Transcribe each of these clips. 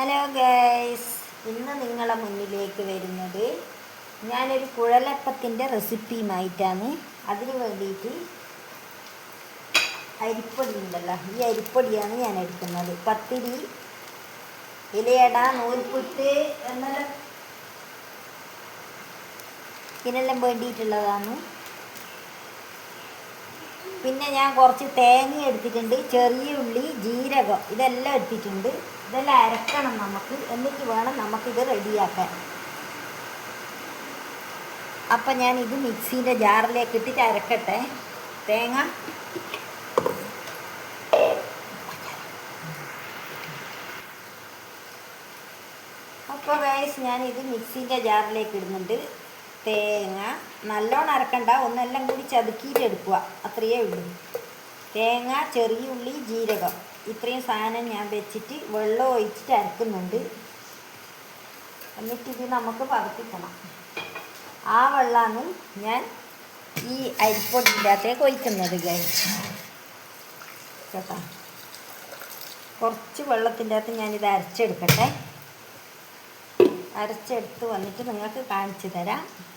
Hello guys ഇന്ന് നിങ്ങളെ മുന്നിലേക്ക് വരുന്നത് ഞാനൊരു കുഴലപ്പത്തിന്റെ റെസിപ്പിയുമായിട്ടാണ്. അതിന് വേണ്ടിയിട്ട് അരിപ്പൊടി ഉണ്ടല്ലോ ഈ അരിപ്പൊടിയാണ് ഞാൻ എടുക്കുന്നത്. പത്തിരി ഇലയട നൂൽപുട്ട് എന്നെല്ലാം. ഇതിനെല്ലാം വേണ്ടിയിട്ടുള്ളതാണ്. പിന്നെ ഞാൻ കുറച്ച് തേങ്ങ എടുത്തിട്ടുണ്ട് ചെറിയ ഉള്ളി ജീരകം ഇതെല്ലാം എടുത്തിട്ടുണ്ട്. ഇതെല്ലാം അരക്കണം നമുക്ക്. എന്നിട്ട് വേണം നമുക്കിത് റെഡിയാക്കാൻ. അപ്പം ഞാൻ ഇത് മിക്സീന്റെ ജാറിലേക്ക് ഇട്ടിട്ട് അരക്കട്ടെ. തേങ്ങ. അപ്പോൾ വേസ് ഞാൻ ഇത് മിക്സീന്റെ ജാറിലേക്ക് ഇടുന്നുണ്ട്. തേങ്ങ നല്ലോണം അരക്കണ്ട. ഒന്നെല്ലാം കൂടി ചതുക്കിയിട്ട് എടുക്കുക. അത്രയേ ഉള്ളൂ. തേങ്ങ ചെറിയ ഉള്ളി ജീരകം. ഇത്രയും സാധനം ഞാൻ വെച്ചിട്ട് വെള്ളം ഒഴിച്ചിട്ട് അരക്കുന്നുണ്ട്. എന്നിട്ട് ഇത് നമുക്ക് പതപ്പിക്കണം ആ വെള്ളമാണ് ഞാൻ ഈ അരിപ്പൊടിന്റെ അകത്തേക്ക് ഒഴിക്കുന്നത് കേട്ടോ? കുറച്ച് വെള്ളത്തിന്റെ അകത്ത് ഞാനിത് അരച്ചെടുക്കട്ടെ. അരച്ചെടുത്ത് വന്നിട്ട് നിങ്ങൾക്ക് കാണിച്ചു തരാം.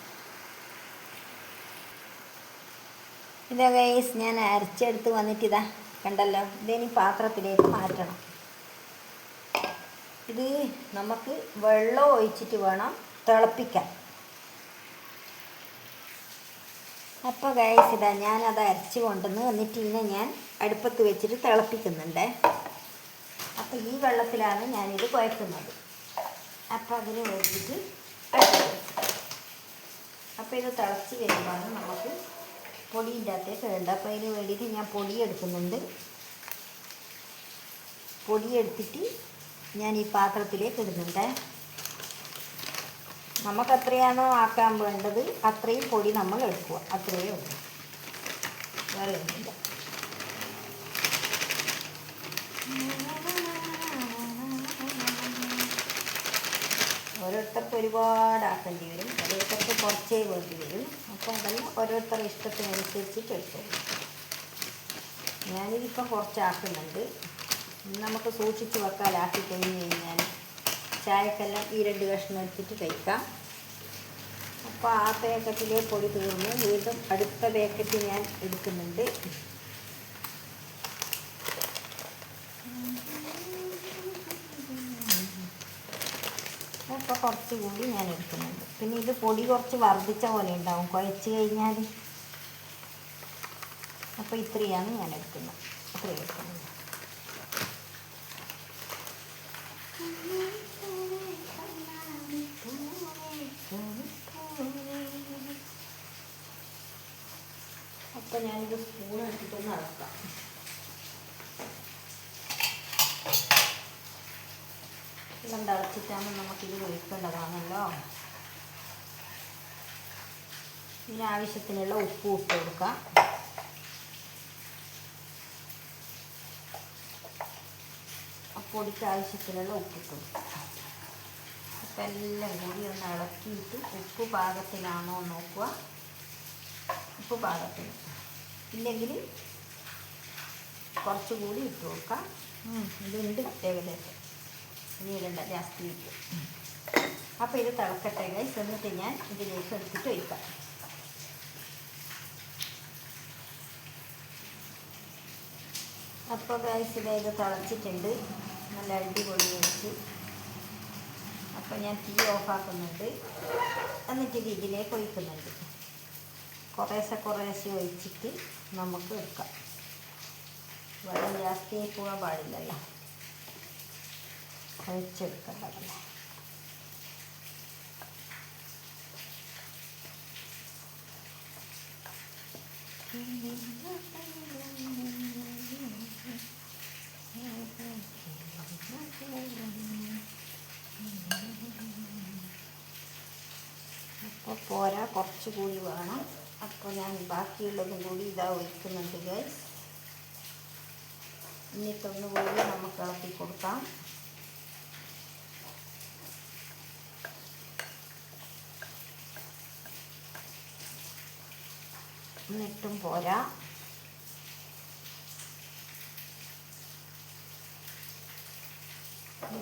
ഇതാ ഗൈസ് ഞാൻ അരച്ചെടുത്ത് വന്നിട്ട് ഇതാ കണ്ടല്ലോ ഇതിനി പാത്രത്തിലേക്ക് മാറ്റണം. ഇത് നമുക്ക് വെള്ളം ഒഴിച്ചിട്ട് വേണം തിളപ്പിക്കാൻ. അപ്പോൾ ഗൈസ് ഇതാ ഞാനത് അരച്ച് കൊണ്ടുവന്ന് എന്നിട്ട് ഇതിനെ ഞാൻ അടുപ്പത്ത് വെച്ചിട്ട് തിളപ്പിക്കുന്നുണ്ട്. അപ്പോൾ ഈ വെള്ളത്തിലാണ് ഞാനിത് കുഴക്കുന്നത്. അപ്പോൾ അതിന് വേണ്ടിയിട്ട് അപ്പോൾ ഇത് തിളച്ച് വരുമ്പോൾ നമുക്ക് പൊടിന്റെ അകത്തേക്ക് വേണ്ട അപ്പോൾ അതിന് വേണ്ടിയിട്ട് ഞാൻ പൊടി എടുക്കുന്നുണ്ട് പൊടി എടുത്തിട്ട് ഞാൻ ഈ പാത്രത്തിലേക്ക് ഇടുന്നുണ്ട്. നമുക്ക് എത്രയാണോ ആക്കാൻ വേണ്ടത്? അത്രയും പൊടി നമ്മൾ എടുക്കുക. അത്രയേ ഉള്ളൂ. വേറെ ഒന്നുമില്ല. ഓരോരുത്തർക്ക് ഒരുപാട് ആക്കേണ്ടി വരും. ഓരോരുത്തർക്ക് കുറച്ചേ വേണ്ടി വരും. അപ്പോൾ അതെല്ലാം ഓരോരുത്തരുടെ ഇഷ്ടത്തിനനുസരിച്ചിട്ട് എടുക്കും ഞാനിതിപ്പോൾ കുറച്ചാക്കുന്നുണ്ട്. നമുക്ക് സൂക്ഷിച്ച് വെക്കാലാക്കി കഴിഞ്ഞ് കഴിഞ്ഞാൽ ചായക്കെല്ലാം ഈ രണ്ട് കഷ്ണം എടുത്തിട്ട് കഴിക്കാം. അപ്പോൾ ആ പാക്കറ്റിലെ പൊടി തീർന്ന് വീണ്ടും അടുത്ത പാക്കറ്റ് ഞാൻ എടുക്കുന്നുണ്ട് അപ്പോൾ കുറച്ച് കൂടി ഞാൻ എടുക്കുന്നുണ്ട്. പിന്നെ ഇത് പൊടി കുറച്ച് വർദ്ധിച്ച പോലെ ഉണ്ടാവും. കുഴച്ച് കഴിഞ്ഞാൽ അപ്പോൾ ഇത്രയാണ് ഞാൻ എടുക്കുന്നത്. ഇത്രയും എടുക്കുന്നത് അപ്പോൾ ഞാനിത് സ്പൂൺ എടുത്തിട്ടൊന്ന് അളക്കാം വെള്ളം തിളച്ചിട്ടാണ് നമുക്കിത് ഒഴിക്കേണ്ടതാണല്ലോ ഇതിന് ആവശ്യത്തിനുള്ള ഉപ്പ് ഇട്ട് കൊടുക്കാം. പൊടിക്ക് ആവശ്യത്തിനുള്ള ഉപ്പ് ഇട്ട് കൊടുക്കാം. അപ്പം എല്ലാം കൂടി ഒന്ന് ഇളക്കിയിട്ട് ഉപ്പ് പാകത്തിലാണോ നോക്കുക. ഉപ്പ് പാകത്തിന് ഇല്ലെങ്കിൽ കുറച്ചുകൂടി ഇട്ട് കൊടുക്കാം. ഇതുണ്ട് ഏകദേശം ഇനി ഇടണ്ട വയ്ക്കും അപ്പോൾ ഇത് തിളക്കട്ടെ ഗൈസ് എന്നിട്ട് ഞാൻ ഇതിലേക്ക് എടുത്തിട്ട് ഒഴിക്കാം. അപ്പോൾ ഗൈസ് ഇത് ഇത് തിളച്ചിട്ടുണ്ട്. നല്ല അടിപൊളി വെച്ച്. അപ്പോൾ ഞാൻ തീ ഓഫാക്കുന്നുണ്ട് എന്നിട്ട് ഇത് ഇതിലേക്ക് ഒഴിക്കുന്നുണ്ട്. കുറേശ്ശെ കുറേശ്ശെ ഒഴിച്ചിട്ട് നമുക്ക് എടുക്കാം. വെള്ളം ജാസ്തിയായി പോകാൻ പാടില്ലല്ലോ. കഴിച്ചെടുക്കേണ്ടതല്ലേ അപ്പോൾ പോരാ കുറച്ച് കൂടി വേണം. അപ്പോൾ ഞാൻ ബാക്കിയുള്ളതും കൂടി ഇതാ ഒഴിക്കുന്നുണ്ട് ഗൈസ് ഇനി കൂടി നമുക്ക് ഇളക്കി കൊടുക്കാം. എന്നിട്ടും പോരാ.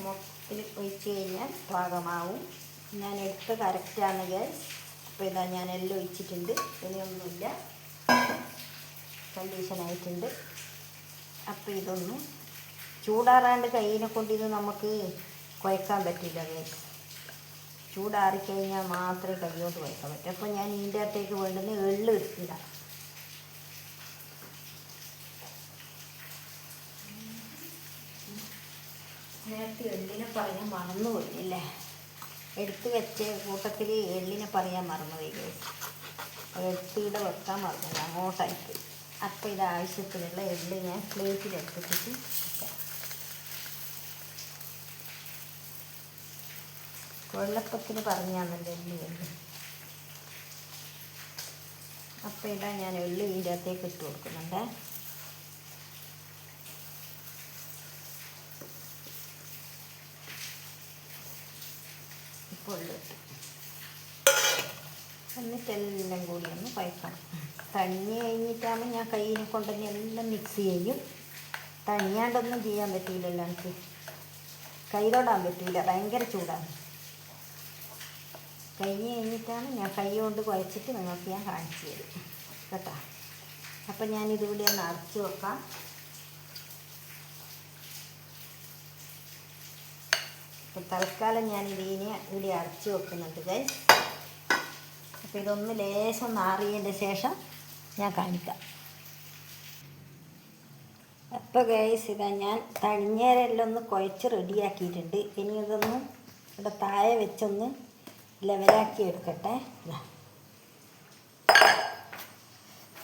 മൊത്തത്തിൽ ഒഴിച്ച് കഴിഞ്ഞാൽ പാകമാവും. ഞാൻ എടുത്ത് കറക്റ്റാണ് ഗ്യാസ് അപ്പോൾ ഇതാ ഞാൻ എല്ലാം ഒഴിച്ചിട്ടുണ്ട്. ഇനിയൊന്നുമില്ല. കണ്ടീഷനായിട്ടുണ്ട് അപ്പോൾ ഇതൊന്ന് ചൂടാറാണ്ട് കയ്യിനെ കൊണ്ട് ഇത് നമുക്ക് കുഴക്കാൻ പറ്റില്ല ഗ്യാസ് ചൂടാറിക്കഴിഞ്ഞാൽ മാത്രമേ കൈകൊണ്ട് കുഴക്കാൻ പറ്റൂ. അപ്പോൾ ഞാൻ ഇതിന്റെ അകത്തേക്ക് വേണ്ടുന്ന എള്ള് നേരത്തെ എള്ളിനെ പറയാൻ മറന്നുപോയി അല്ലേ? എടുത്ത് വെച്ച കൂട്ടത്തിൽ എള്ളിനെ പറയാൻ മറന്നുപോയി എടുത്തിടെ വെക്കാൻ മറന്നില്ല അങ്ങോട്ടായിട്ട് അപ്പോൾ ഇത് ആവശ്യത്തിനുള്ള എള്ള് ഞാൻ പ്ലേറ്റിൽ എടുത്തിട്ട് വെള്ളപ്പത്തിന് പറഞ്ഞാന്നല്ലോ എള്ളി എള്ളി. അപ്പോൾ ഇതാ ഞാൻ എള്ളി ഇതിന്റെ അകത്തേക്ക് ഇട്ട് കൊടുക്കുന്നുണ്ടേ. ഇട്ടു എന്നിട്ടെല്ലാം കൂടി ഒന്ന് കുഴക്കണം തണിഞ്ഞ് കഴിഞ്ഞിട്ടാകുമ്പോൾ ഞാൻ കയ്യിനെ കൊണ്ടുതന്നെ എല്ലാം മിക്സ് ചെയ്യും. തണിയാണ്ടൊന്നും ചെയ്യാൻ പറ്റിയില്ലല്ലോ എനിക്ക്. കൈ തൊടാൻ പറ്റില്ല ഭയങ്കര ചൂടാണ്. കഴിഞ്ഞ് കഴിഞ്ഞിട്ടാണ് ഞാൻ കൈ കൊണ്ട് കുഴച്ചിട്ട് നിങ്ങൾക്ക് ഞാൻ കാണിച്ചു തരും. കേട്ടോ? അപ്പം ഞാനിതുകൂടി ഒന്ന് അടച്ചു വെക്കാം. തൽക്കാലം ഞാൻ ഇതിനെ ഇവിടെ അടച്ചു വെക്കുന്നുണ്ട് ഗൈസ് അപ്പോൾ ഇതൊന്ന് ലേശം നാറിയതിന്റെ ശേഷം ഞാൻ കാണിക്കാം. അപ്പോൾ ഗൈസ് ഇതാ ഞാൻ തഴിഞ്ഞേരെല്ലാം ഒന്ന് കുഴച്ച് റെഡിയാക്കിയിട്ടുണ്ട്. ഇനി ഇതൊന്ന് ഇവിടെ താഴെ വെച്ചൊന്ന് ലെവലാക്കി എടുക്കട്ടെ.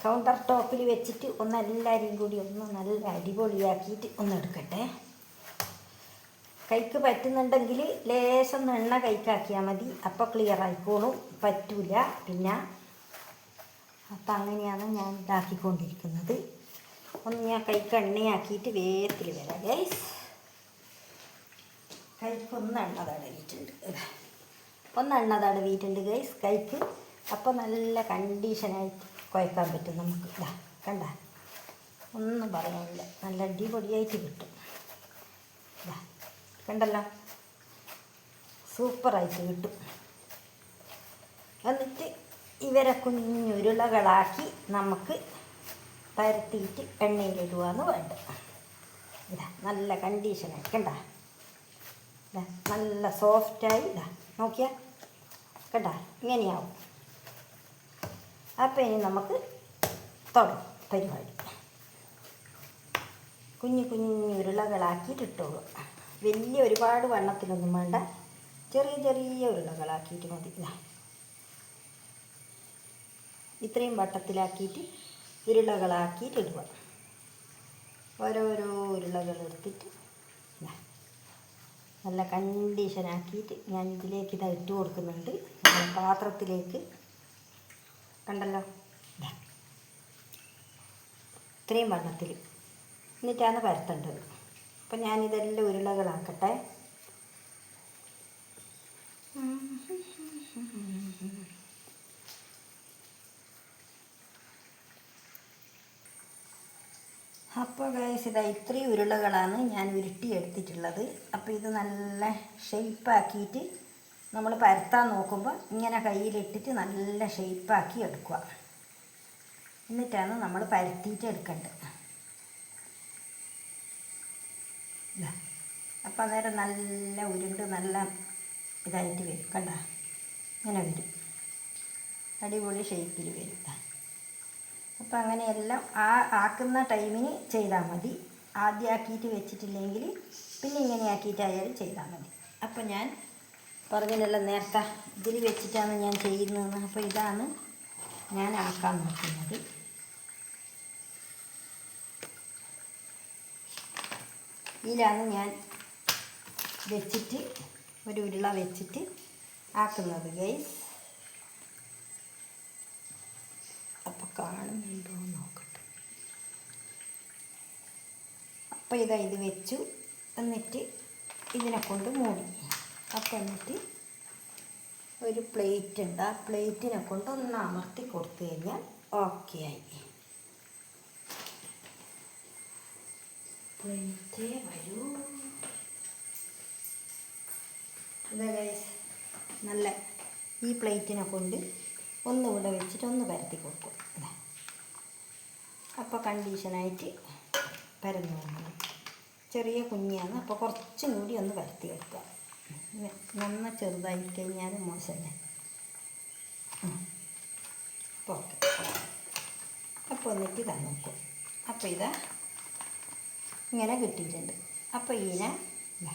കൗണ്ടർ ടോപ്പിൽ വെച്ചിട്ട് ഒന്ന് എല്ലാവരെയും കൂടി ഒന്ന് നല്ല അടിപൊളിയാക്കിയിട്ട് ഒന്ന് എടുക്കട്ടെ. കൈക്ക് പറ്റുന്നുണ്ടെങ്കിൽ ലേശം എണ്ണ കൈക്കാക്കിയാൽ മതി. അപ്പോൾ ക്ലിയർ ആയിക്കോളും. പറ്റൂല. പിന്നെ അപ്പം അങ്ങനെയാണ് ഞാൻ ഇതാക്കിക്കൊണ്ടിരിക്കുന്നത്. ഒന്ന് ഞാൻ കൈക്ക് എണ്ണയാക്കിയിട്ട് വേഗത്തിൽ വരാം ഗൈസ് കൈക്കൊന്ന് എണ്ണ തടവിയിട്ടുണ്ട്. ഒന്ന് എണ്ണ തടവിയിട്ടുണ്ട് ഗൈസ് കൈക്ക്. അപ്പോൾ നല്ല കണ്ടീഷനായിട്ട് കുഴക്കാൻ പറ്റും നമുക്ക്. ഇതാ കണ്ട? ഒന്നും പറയാനില്ല. നല്ല അടിപൊളിയായിട്ട് കിട്ടും. ഇതാ. കണ്ടല്ലോ? സൂപ്പറായിട്ട് കിട്ടും. എന്നിട്ട് ഇവരെ കുഞ്ഞുരുളകളാക്കി നമുക്ക് പരത്തിയിട്ട് എണ്ണയിലിടുകയെന്ന് വേണ്ട. ഇതാ നല്ല കണ്ടീഷനായി കണ്ട? നല്ല സോഫ്റ്റായി ഇതാ നോക്കിയാൽ കണ്ട? ഇങ്ങനെയാവും. അപ്പം ഇനി നമുക്ക് തുടങ്ങും പരിപാടി. കുഞ്ഞു കുഞ്ഞു ഉരുളകളാക്കിയിട്ട് ഇട്ടോളൂ. വലിയ ഒരുപാട് വണ്ണത്തിലൊന്നും വേണ്ട. ചെറിയ ചെറിയ ഉരുളകളാക്കിയിട്ട് മതി. ഇതാ ഇത്രയും വട്ടത്തിലാക്കിയിട്ട് ഉരുളകളാക്കിയിട്ട് ഇടുക. ഓരോരോ ഉരുളകൾ എടുത്തിട്ട് നല്ല കണ്ടീഷനാക്കിയിട്ട് ഞാൻ ഇതിലേക്ക് ഇതാ ഇട്ട് കൊടുക്കുന്നുണ്ട്. പാത്രത്തിലേക്ക്. കണ്ടല്ലോ? ഇത്രയും വണ്ണത്തിൽ. എന്നിട്ടാണ് പരത്തേണ്ടത് അപ്പം ഞാനിതെല്ലാം ഉരുളകളാക്കട്ടെ. അപ്പോൾ ഗൈസ് ഇതാ ഇത്രയും ഉരുളകളാണ് ഞാൻ ഉരുട്ടി എടുത്തിട്ടുള്ളത് അപ്പോൾ ഇത് നല്ല ഷെയ്പ്പാക്കിയിട്ട് നമ്മൾ പരത്താൻ നോക്കുമ്പോൾ ഇങ്ങനെ കയ്യിലിട്ടിട്ട് നല്ല ഷെയ്പ്പാക്കി എടുക്കുക. എന്നിട്ടാണ് നമ്മൾ പരത്തിയിട്ട് എടുക്കേണ്ടത്. ഇതാ അപ്പം അന്നേരം നല്ല ഉരുണ്ട് നല്ല ഇതായിട്ട് വരും കണ്ട? ഇങ്ങനെ വരും. അടിപൊളി ഷേപ്പിൽ വരും. അപ്പം അങ്ങനെയെല്ലാം ആ ആക്കുന്ന ടൈമിന് ചെയ്താൽ മതി. ആദ്യം ആക്കിയിട്ട് വെച്ചിട്ടില്ലെങ്കിൽ പിന്നെ ഇങ്ങനെ ആക്കിയിട്ടായാലും ചെയ്താൽ മതി. അപ്പോൾ ഞാൻ പറഞ്ഞില്ലല്ലോ നേരത്തെ ഇതിൽ വെച്ചിട്ടാണ് ഞാൻ ചെയ്യുന്നതെന്ന്. അപ്പോൾ ഇതാണ് ഞാൻ ആക്കാൻ നോക്കുന്നത്. ഇതിലാണ് ഞാൻ വെച്ചിട്ട് ഒരു ഉരുള വെച്ചിട്ട് ആക്കുന്നത് ഗൈസ് അപ്പോൾ കാണുന്നുണ്ടോ നോക്കട്ടെ. അപ്പോൾ ഇതാ ഇത് വെച്ചു. എന്നിട്ട് ഇതിനെ കൊണ്ട് മൂടി. അപ്പോൾ എന്നിട്ട് ഒരു പ്ലേറ്റ് ഉണ്ട്. ആ പ്ലേറ്റിനെ കൊണ്ട് ഒന്ന് അമർത്തി കൊടുത്തു കഴിഞ്ഞാൽ ഓക്കെ ആയി. പ്ലേറ്റേ വരൂ ഇതാ നല്ല ഈ പ്ലേറ്റിനെ കൊണ്ട് ഒന്ന് ഇവിടെ വെച്ചിട്ട് ഒന്ന് പരത്തി കൊടുക്കും. അപ്പോൾ കണ്ടീഷനായിട്ട് പരന്നു വന്നത് ചെറിയ കുഞ്ഞാണ്. അപ്പോൾ കുറച്ചും കൂടി ഒന്ന് പരത്തി വെക്കുക നന്ന ചെറുതായി കഴിഞ്ഞാൽ മോശമല്ലേ? അപ്പോൾ ഓക്കെ. അപ്പോൾ എന്നിട്ട് ഇതാ നോക്കും. അപ്പോൾ ഇതാ ഇങ്ങനെ കിട്ടിയിട്ടുണ്ട്. അപ്പോൾ ഇതിനെ ഇതാ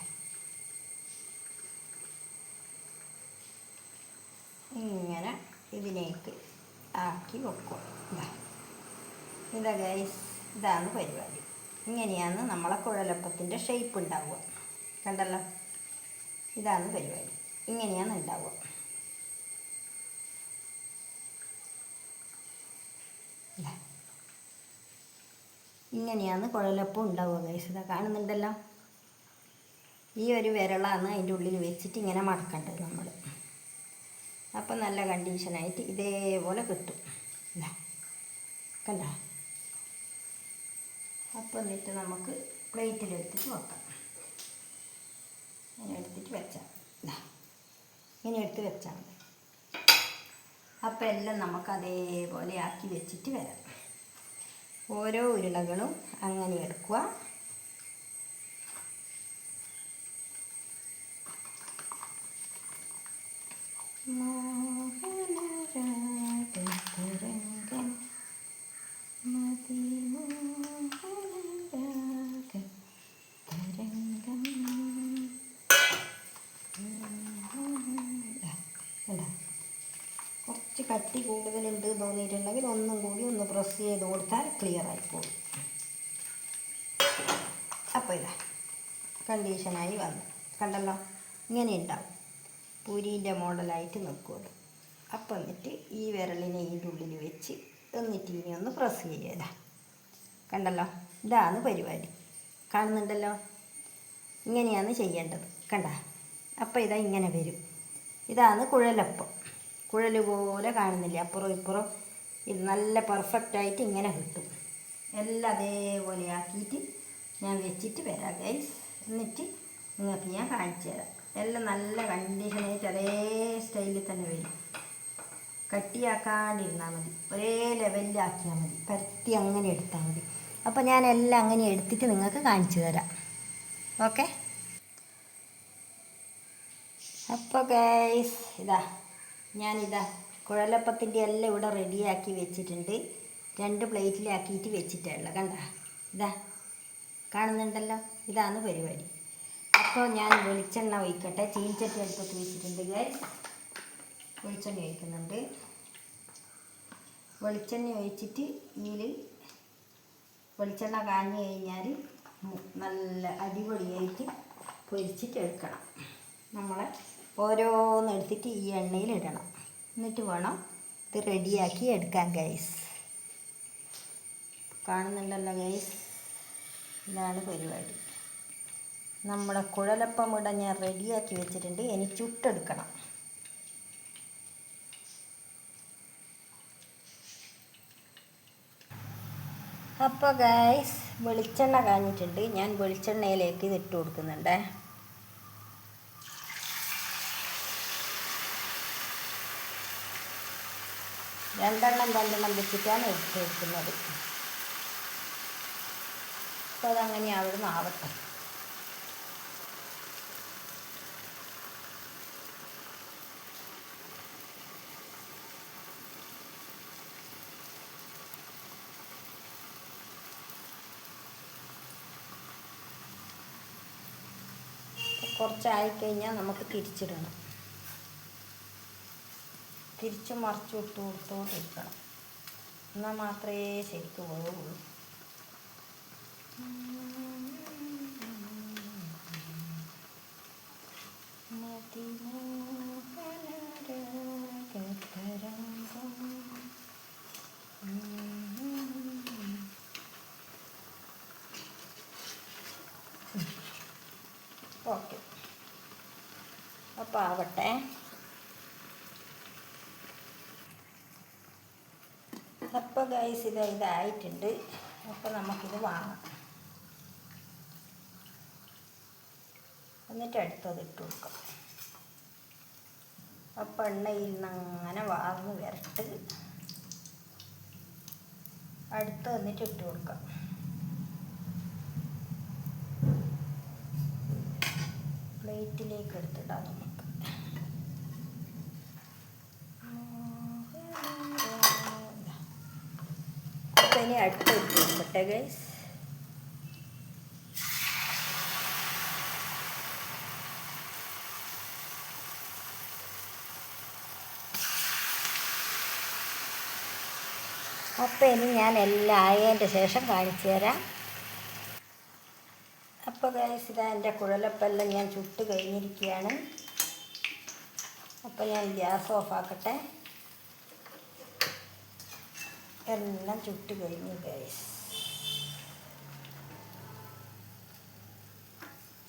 ഇങ്ങനെ ഇതിലേക്ക് ആക്കി വെക്കും ഇതാ ഗൈസ് ഇതാണ് പരിപാടി. ഇങ്ങനെയാണ് നമ്മളെ കുഴലപ്പത്തിന്റെ ഷേപ്പ് ഉണ്ടാവുക. കണ്ടല്ലോ? ഇതാണ് പരിപാടി. ഇങ്ങനെയാണ് ഉണ്ടാവുക. ഇതാ. ഇങ്ങനെയാണ് കുഴലപ്പം ഉണ്ടാവുക ഗൈസ് ഇതാ കാണുന്നുണ്ടല്ലോ? ഈ ഒരു വിരളാണ് അതിന്റെ ഉള്ളിൽ വെച്ചിട്ട് ഇങ്ങനെ മടക്കേണ്ടത് നമ്മൾ അപ്പം നല്ല കണ്ടീഷനായിട്ട് ഇതേപോലെ കിട്ടും. കണ്ട? അപ്പം എന്നിട്ട് നമുക്ക് പ്ലേറ്റിലെടുത്തിട്ട് വെക്കാം. ഇങ്ങനെ എടുത്തിട്ട് വെച്ചാൽ ഇതാ. ഇങ്ങനെ എടുത്ത് വെച്ചാൽ മതി. അപ്പം എല്ലാം നമുക്ക് അതേപോലെ ആക്കി വെച്ചിട്ട് വരാം. ഓരോ ഉരുളകളും അങ്ങനെ എടുക്കുക മതിമോഹനരാഗതരംഗം കണ്ടോ? കുറച്ച് കട്ടി കൂടുതലുണ്ട് തോന്നിയിട്ടുണ്ടെങ്കിൽ ഒന്നും കൂടി ഒന്ന് പ്രസ് ചെയ്ത് കൊടുത്താൽ ക്ലിയർ ആയിക്കോളും അപ്പോൾ ഇതാ കണ്ടീഷനായി വന്നു. കണ്ടല്ലോ? ഇങ്ങനെ ഉണ്ടാവും. പൂരീന്റെ മോഡലായിട്ട് നിൽക്കുമത് അപ്പം എന്നിട്ട് ഈ വിരലിനെ ഇതിന്റെ ഉള്ളിൽ വെച്ച് എന്നിട്ട് ഇനി ഒന്ന് പ്രസ് ചെയ്യതാ കണ്ടല്ലോ? ഇതാണ് പരിപാടി. കാണുന്നുണ്ടല്ലോ? ഇങ്ങനെയാണ് ചെയ്യേണ്ടത്. കണ്ട? അപ്പോൾ ഇതാ ഇങ്ങനെ വരും. ഇതാണ് കുഴലപ്പം. കുഴൽ പോലെ കാണുന്നില്ല? അപ്പുറം ഇപ്പുറം ഇത് നല്ല പെർഫെക്റ്റായിട്ട് ഇങ്ങനെ കിട്ടും. എല്ലാം അതേപോലെ ആക്കിയിട്ട് ഞാൻ വെച്ചിട്ട് വരാം ഗൈസ് എന്നിട്ട് നിങ്ങൾക്ക് ഞാൻ കാണിച്ചു തരാം. എല്ലാം നല്ല കണ്ടീഷനായിട്ട് അതേ സ്റ്റൈലിൽ തന്നെ വരും. കട്ടിയാക്കാണ്ടിരുന്നാൽ മതി. ഒരേ ലെവലിലാക്കിയാൽ മതി. പരത്തി അങ്ങനെ എടുത്താൽ മതി. അപ്പോൾ ഞാൻ എല്ലാം അങ്ങനെ എടുത്തിട്ട് നിങ്ങൾക്ക് കാണിച്ചു തരാം. ഓക്കെ അപ്പോൾ ഗൈസ് ഇതാ ഞാനിതാ കുഴലപ്പത്തിന്റെ എല്ലാം ഇവിടെ റെഡിയാക്കി വെച്ചിട്ടുണ്ട്. രണ്ട് പ്ലേറ്റിലാക്കിയിട്ട് വെച്ചിട്ടുള്ള കണ്ട? ഇതാ. കാണുന്നുണ്ടല്ലോ. ഇതാണ് പരിപാടി. അപ്പോൾ ഞാൻ വെളിച്ചെണ്ണ ഒഴിക്കട്ടെ. ചീനിച്ചട്ടി അടുപ്പത്ത് വെച്ചിട്ടുണ്ട് ഗൈസ് വെളിച്ചെണ്ണ ഒഴിക്കുന്നുണ്ട്. വെളിച്ചെണ്ണ ഒഴിച്ചിട്ട് ഇതിൽ വെളിച്ചെണ്ണ കാഞ്ഞു കഴിഞ്ഞാൽ നല്ല അടിപൊളിയായിട്ട് പൊരിച്ചിട്ട് എടുക്കണം നമ്മളെ ഓരോന്നെടുത്തിട്ട് ഈ എണ്ണയിൽ ഇടണം. എന്നിട്ട് വേണം ഇത് റെഡിയാക്കി എടുക്കാൻ ഗൈസ് കാണുന്നുണ്ടല്ലോ ഗൈസ് ഇതാണ് പരിപാടി. നമ്മുടെ കുഴലപ്പം ഇവിടെ ഞാൻ റെഡിയാക്കി വെച്ചിട്ടുണ്ട്. ഇനി ചുട്ടെടുക്കണം. അപ്പോൾ ഗൈസ് വെളിച്ചെണ്ണ കാഞ്ഞിട്ടുണ്ട്. ഞാൻ വെളിച്ചെണ്ണയിലേക്ക് ഇതിട്ട് കൊടുക്കുന്നുണ്ട്. രണ്ടെണ്ണം രണ്ടെണ്ണം വെച്ചിട്ടാണ് ഇട്ട് കൊടുക്കുന്നത്. അപ്പോൾ അതങ്ങനെ അവിടുന്ന് ആവട്ടെ. കുറച്ചായിക്കഴിഞ്ഞാൽ നമുക്ക് തിരിച്ചിടണം. തിരിച്ച് മറിച്ച് ഇട്ട് കൊടുത്തോണ്ടിരിക്കണം. എന്നാൽ മാത്രമേ ശരിക്കും വേവുള്ളൂ ഓക്കെ. അപ്പോൾ ആവട്ടെ അപ്പോൾ ഗൈസ് ഇത് ഇതായിട്ടുണ്ട്. അപ്പോൾ നമുക്കിത് വാങ്ങാം. എന്നിട്ട് അടുത്തത് ഇട്ട് കൊടുക്കാം അപ്പം എണ്ണയിൽ നിന്ന് അങ്ങനെ വാർന്ന് വരട്ട്. അടുത്ത് വന്നിട്ട് ഇട്ട് കൊടുക്കാം പ്ലേറ്റിലേക്ക് എടുത്തിടാം നമുക്ക് അടുത്ത് ഇട്ട് കൊടുക്കട്ടെ ഗൈസ് അപ്പം ഇനി ഞാൻ എല്ലാം ആയതിന്റെ ശേഷം കാണിച്ചു തരാം. അപ്പോൾ ഗൈസ് ഇതാ എന്റെ കുഴലപ്പെല്ലാം ഞാൻ ചുട്ട് കഴിഞ്ഞിരിക്കുകയാണ്. അപ്പോൾ ഞാൻ ഗ്യാസ് ഓഫാക്കട്ടെ എല്ലാം ചുട്ട് കഴിഞ്ഞു ഗൈസ്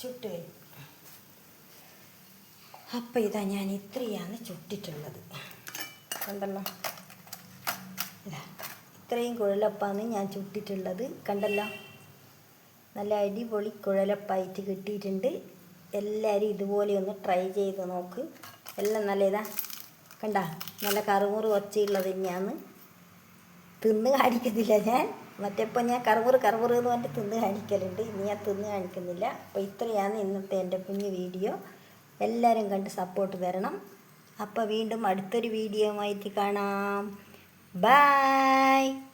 ചുട്ട് കഴിഞ്ഞു. അപ്പോൾ ഇതാ ഞാൻ ഇത്രയാണ് ചുട്ടിട്ടുള്ളത്. കണ്ടല്ലോ? ഇത്രയും കുഴലപ്പാണ് ഞാൻ ചുട്ടിട്ടുള്ളത്. കണ്ടല്ലോ? നല്ല അടിപൊളി കുഴലപ്പായിട്ട് കിട്ടിയിട്ടുണ്ട്. എല്ലാവരും ഇതുപോലെ ഒന്ന് ട്രൈ ചെയ്ത് നോക്ക്. എല്ലാം നല്ല ഇതാ കണ്ട? നല്ല കറുമുറ് ഒച്ചയുള്ളത് തന്നെയാണ്. തിന്ന് കാണിക്കുന്നില്ല ഞാൻ. മറ്റേപ്പോൾ ഞാൻ കറുമുറ് കറുമുറ് എന്ന് പറഞ്ഞിട്ട് തിന്ന് കാണിക്കലുണ്ട്. ഇനി ഞാൻ തിന്ന് കാണിക്കുന്നില്ല. അപ്പോൾ ഇത്രയാണ് ഇന്നത്തെ എന്റെ കുഞ്ഞു വീഡിയോ. എല്ലാവരും കണ്ട് സപ്പോർട്ട് തരണം. അപ്പോൾ വീണ്ടും അടുത്തൊരു വീഡിയോ ആയിട്ട് കാണാം. Bye!